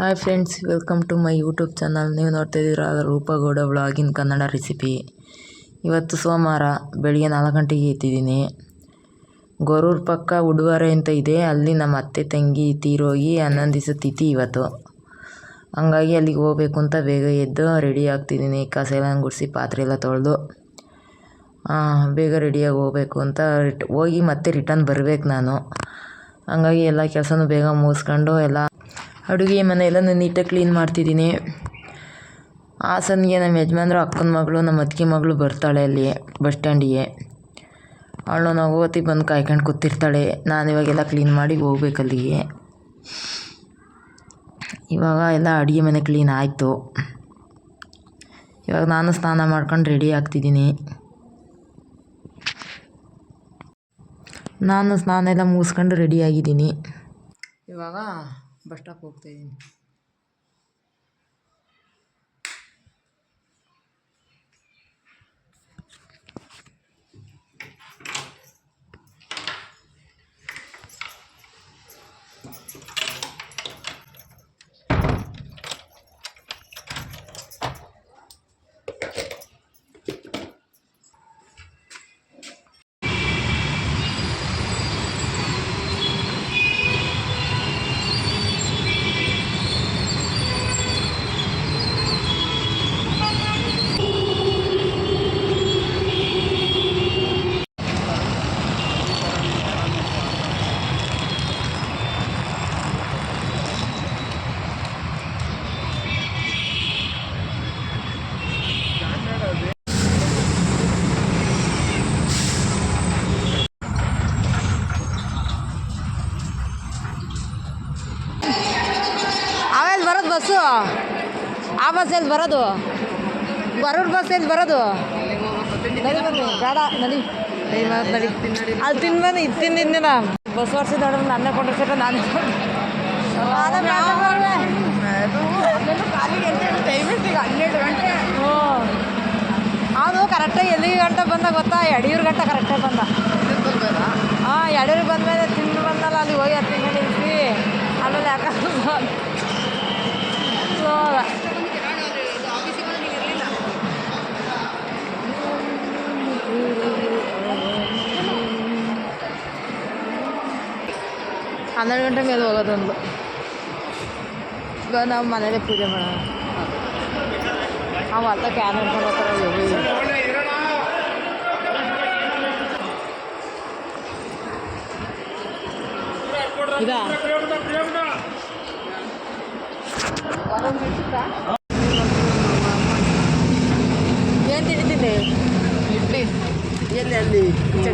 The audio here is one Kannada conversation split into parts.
Hi friends welcome to my YouTube channel ನೀವು ನೋಡ್ತಾ ಇದ್ದೀರಾ ರೂಪಗೌಡ ವ್ಲಾಗಿನ್ ಕನ್ನಡ ರೆಸಿಪಿ ಇವತ್ತು ಸೋಮವಾರ ಬೆಳಿಗ್ಗೆ ನಾಲ್ಕು ಗಂಟೆಗೆ ಎತ್ತಿದ್ದೀನಿ. ಗೊರೂರು ಪಕ್ಕ ಉಡುವಾರೆ ಅಂತ ಇದೆ. ಅಲ್ಲಿ ನಮ್ಮ ಅತ್ತೆ, ತಂಗಿ, ತೀರೋಗಿ ಹನ್ನೊಂದು ದಿವಸ ತಿಥಿ ಇವತ್ತು. ಹಂಗಾಗಿ ಅಲ್ಲಿಗೆ ಹೋಗ್ಬೇಕು ಅಂತ ಬೇಗ ಎದ್ದು ರೆಡಿ ಆಗ್ತಿದ್ದೀನಿ. ಕಸ ಎಲ್ಲ ಗುಡಿಸಿ ಪಾತ್ರೆ ಎಲ್ಲ ತೊಳೆದು ಬೇಗ ರೆಡಿಯಾಗಿ ಹೋಗ್ಬೇಕು ಅಂತ ಹೋಗಿ ಮತ್ತೆ ರಿಟರ್ನ್ ಬರಬೇಕು ನಾನು. ಹಂಗಾಗಿ ಎಲ್ಲ ಕೆಲಸನೂ ಬೇಗ ಮುಗಿಸ್ಕೊಂಡು ಎಲ್ಲ ಅಡುಗೆ ಮನೆ ಎಲ್ಲನೂ ನೀಟಾಗಿ ಕ್ಲೀನ್ ಮಾಡ್ತಿದ್ದೀನಿ. ಹಾಸನ್ಗೆ ನಮ್ಮ ಯಜಮಾನ್ರು ಅಕ್ಕನ ಮಗಳು, ನಮ್ಮ ಅತ್ತಿಗೆ ಮಗಳು ಬರ್ತಾಳೆ ಅಲ್ಲಿ ಬಸ್ ಸ್ಟ್ಯಾಂಡಿಗೆ ಅವಳು ನಾವು ಹೋಗ್ತಿ ಬಂದು ಕಾಯ್ಕೊಂಡು ಕೂತಿರ್ತಾಳೆ. ನಾನು ಇವಾಗೆಲ್ಲ ಕ್ಲೀನ್ ಮಾಡಿ ಹೋಗ್ಬೇಕು ಅಲ್ಲಿಗೆ. ಇವಾಗ ಎಲ್ಲ ಅಡುಗೆ ಮನೆ ಕ್ಲೀನ್ ಆಯಿತು. ಇವಾಗ ನಾನು ಸ್ನಾನ ಮಾಡ್ಕೊಂಡು ರೆಡಿ ಆಗ್ತಿದ್ದೀನಿ. ನಾನು ಸ್ನಾನ ಎಲ್ಲ ಮುಗಿಸ್ಕೊಂಡು ರೆಡಿ ಆಗಿದ್ದೀನಿ. ಇವಾಗ ಬಸ್ ಸ್ಟಾಪ್ ಹೋಗ್ತಾಯಿದ್ದೀನಿ ಆ ಬಸ್ ಎಲ್ಲಿ ಬರೋದು? ಬರೋರು ಬಸ್ ಎಲ್ಲಿ ಬರೋದು? ಬೇಡ, ನಡಿ. ನಡಿ ಅಲ್ಲಿ ತಿನ್ಬಂದು ಇದು ತಿಂದಿದ್ದೀನ ಬಸ್ ವರ್ಷದ ನೋಡಿದ್ರೆ ನನ್ನೇ ಕೊಂಡಿರ್ತಾರೆ ನಾನು ಅವನು ಕರೆಕ್ಟಾಗಿ ಎಲ್ಲಿಗೆ ಗಂಟೆ ಬಂದ ಗೊತ್ತಾ? ಎಡಿಯೂರು ಗಂಟೆ ಕರೆಕ್ಟಾಗಿ ಬಂದ. ಹಾಂ ಎಡಿಯೂರು ಬಂದಮೇಲೆ ತಿಂದು ಬಂದಲ್ಲ, ಅಲ್ಲಿ ಹೋಗಿ ಹತ್ತು ತಿಂಗಳು ನಿಲ್ಸಿ. ಆಮೇಲೆ ಯಾಕೆ ಹನ್ನೆರಡು ಗಂಟೆ ಮೇಲೆ ಹೋಗೋದೊಂದು ಇವಾಗ ನಾವು ಮನೇಲೆ ಪೂಜೆ ಮಾಡೋಣ ಅವ ಅತ್ತ ಕ್ಯಾನ್ ಹಿಡ್ಕೊಂಡು ಹೋಗ್ತಾರೆ ಹೋಗಿ ಇದಾ ಏನು ತಿಂಡಿದ್ದೀನಿ ಇಡ್ಲಿ ಎಲ್ಲಿ ಅಲ್ಲಿ ಈಚೆ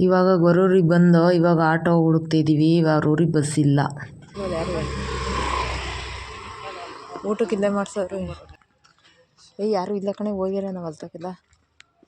ಇವಾಗ ಗೊರೂರಿಗೆ ಬಂದು ಇವಾಗ ಆಟೋ ಹುಡುಕ್ತಿದ್ದೀವಿ ಇವಾಗ ಊರಿಗೆ ಬಸ್ ಇಲ್ಲ. ಊಟಕ್ಕೆ ಇಲ್ಲೇ ಮಾಡ್ಸೋರು ಏ ಯಾರು ಇಲ್ಲ ಕಣೆ ಹೋಗಿರ ನಾವು ಅಲ್ತಕ್ಕಿಲ್ಲ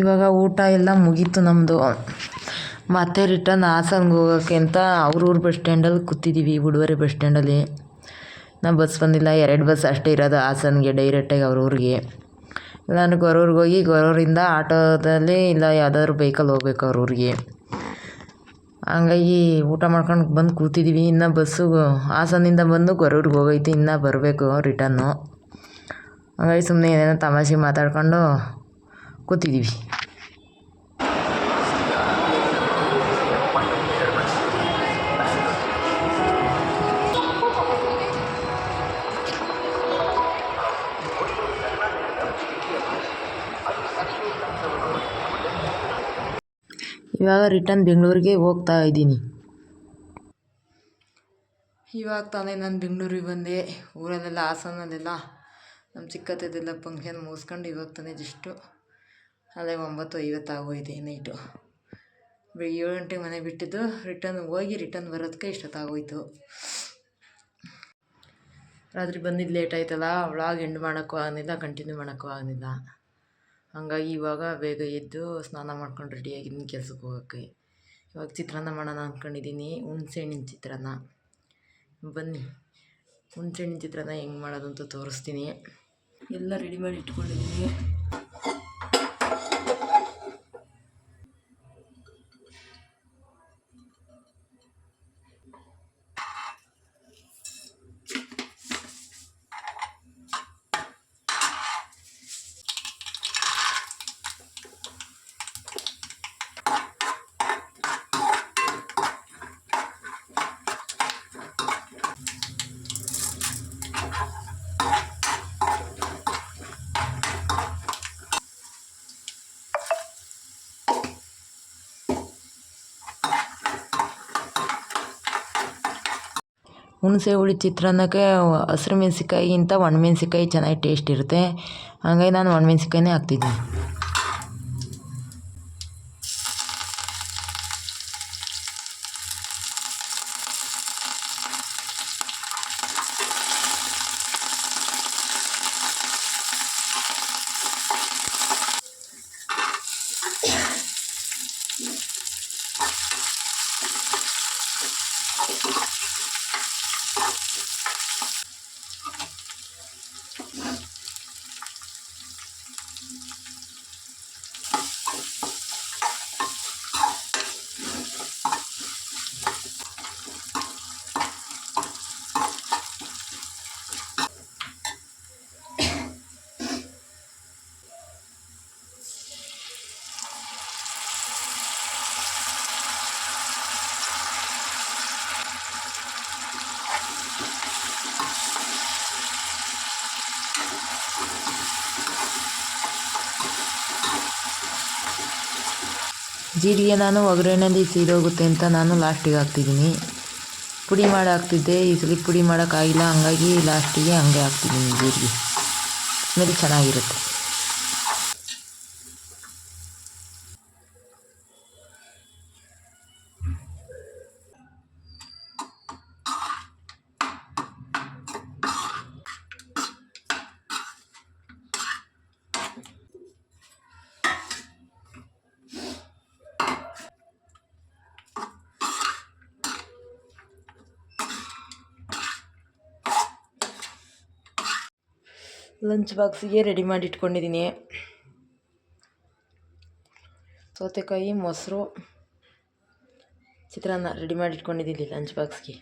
ಇವಾಗ ಊಟ ಎಲ್ಲ ಮುಗೀತು ನಮ್ಮದು ಮತ್ತೆ ರಿಟರ್ನ್ ಹಾಸನ್ಗೆ ಹೋಗೋಕ್ಕೆ ಅಂತ ಅವ್ರ ಊರು ಬಸ್ ಸ್ಟ್ಯಾಂಡಲ್ಲಿ ಕೂತಿದ್ದೀವಿ ಉಡುವರೆ ಬಸ್ ಸ್ಟ್ಯಾಂಡಲ್ಲಿ ನಾ ಬಸ್ ಬಂದಿಲ್ಲ, ಎರಡು ಬಸ್ ಅಷ್ಟೇ ಇರೋದು ಹಾಸನ್ಗೆ ಡೈರೆಕ್ಟಾಗಿ ಅವ್ರ ಊರಿಗೆ ನಾನು ಗೊರೂರಿಗೆ ಹೋಗಿ ಗೊರೂರಿಂದ ಆಟೋದಲ್ಲಿ ಇಲ್ಲ ಯಾವುದಾದ್ರು ಬೈಕಲ್ಲಿ ಹೋಗ್ಬೇಕು ಅವ್ರ ಊರಿಗೆ ಹಂಗಾಗಿ ಊಟ ಮಾಡ್ಕೊಂಡು ಬಂದು ಕೂತಿದ್ದೀವಿ ಇನ್ನು ಬಸ್ಸು ಹಾಸನಿಂದ ಬಂದು ಗೊರೂರಿಗೆ ಹೋಗೈತೆ, ಇನ್ನೂ ಬರಬೇಕು ರಿಟರ್ನು ಹಂಗಾಗಿ ಸುಮ್ಮನೆ ಏನೇನೋ ತಮಾಷೆ ಮಾತಾಡ್ಕೊಂಡು ಕೂತಿದ್ದೀವಿ ಇವಾಗ ರಿಟರ್ನ್ ಬೆಂಗಳೂರಿಗೆ ಹೋಗ್ತಾ ಇದ್ದೀನಿ. ಇವಾಗ ತಾನೇ ನಾನು ಬೆಂಗಳೂರಿಗೆ ಬಂದೆ. ಊರಲ್ಲೆಲ್ಲ ಹಾಸನಲ್ಲೆಲ್ಲ ನಮ್ಮ ಚಿಕ್ಕತ್ತೆದೆಲ್ಲ ಫಂಕ್ಷನ್ ಮುಗಿಸ್ಕೊಂಡು ಇವಾಗ ತಾನೇ ಜಸ್ಟು ಅಲ್ಲೇ ಒಂಬತ್ತು ಐವತ್ತು ಆಗೋಯ್ತು ನೈಟು ಏಳು ಗಂಟೆಗೆ ಮನೆ ಬಿಟ್ಟಿದ್ದು ರಿಟರ್ನ್ ಹೋಗಿ ರಿಟರ್ನ್ ಬರೋದಕ್ಕೆ ಇಷ್ಟೊತ್ತಾಗೋಯ್ತು. ರಾತ್ರಿ ಬಂದಿದ್ದು ಲೇಟ್ ಆಯ್ತಲ್ಲ ವ್ಲಾಗ್ ಎಂಡ್ ಮಾಡೋಕ್ಕೂ ಆಗಲಿಲ್ಲ ಕಂಟಿನ್ಯೂ ಮಾಡೋಕ್ಕೂ ಆಗಲಿಲ್ಲ. ಹಂಗಾಗಿ ಇವಾಗ ಬೇಗ ಎದ್ದು ಸ್ನಾನ ಮಾಡ್ಕೊಂಡು ರೆಡಿಯಾಗಿದ್ದೀನಿ ಕೆಲ್ಸಕ್ಕೆ ಹೋಗೋಕ್ಕೆ. ಇವಾಗ ಚಿತ್ರಾನ್ನ ಮಾಡೋಣ ಅಂದ್ಕೊಂಡಿದ್ದೀನಿ ಹುಣ್ಸೆಹಣ್ಣಿನ ಚಿತ್ರಾನ್ನ. ಬನ್ನಿ, ಹುಣ್ಸೆಹಣ್ಣಿನ ಚಿತ್ರಾನ್ನ ಹೆಂಗೆ ಮಾಡೋದು ಅಂತ ತೋರಿಸ್ತೀನಿ. ಎಲ್ಲ ರೆಡಿ ಮಾಡಿ ಇಟ್ಕೊಂಡಿದ್ದೀನಿ. ಹುಣಸೆ ಹುಳಿ ಚಿತ್ರಾನ್ನಕ್ಕೆ ಹಸಿರು ಒಣ ಒಣಮೆಣ್ಸಿನ್ಕಾಯಿ ಚೆನ್ನಾಗಿ ಟೇಸ್ಟ್ ಇರುತ್ತೆ. ಹಂಗಾಗಿ ನಾನು ಒಣ ಒಣಮೆಣ್ಸಿನ್ಕಾಯಿನೇ ಹಾಕ್ತಿದ್ದೀನಿ. ಜೀರಿಗೆ ನಾನು ಒಗ್ಗರಣೆಯಲ್ಲಿ ಸೀದೋಗುತ್ತೆ ಅಂತ ನಾನು ಲಾಸ್ಟಿಗೆ ಹಾಕ್ತಿದ್ದೀನಿ. ಪುಡಿ ಮಾಡಿ ಹಾಕ್ತಿದ್ದೆ. ಈ ಸಲ ಪುಡಿ ಮಾಡೋಕ್ಕಾಗಿಲ್ಲ ಹಂಗಾಗಿ ಲಾಸ್ಟಿಗೆ ಹಂಗೆ ಹಾಕ್ತಿದ್ದೀನಿ ಜೀರಿಗೆ. ಸ್ಮೆಲ್ ಚೆನ್ನಾಗಿರುತ್ತೆ. ಲಂಚ್ ಬಾಕ್ಸಿಗೆ ರೆಡಿ ಮಾಡಿ ಇಟ್ಕೊಂಡಿದ್ದೀನಿ ಸೌತೆಕಾಯಿ ಮೊಸರು ಚಿತ್ರಾನ್ನ ರೆಡಿ ಮಾಡಿ ಇಟ್ಕೊಂಡಿದ್ದೀನಿ ಲಂಚ್ ಬಾಕ್ಸ್ಗೆ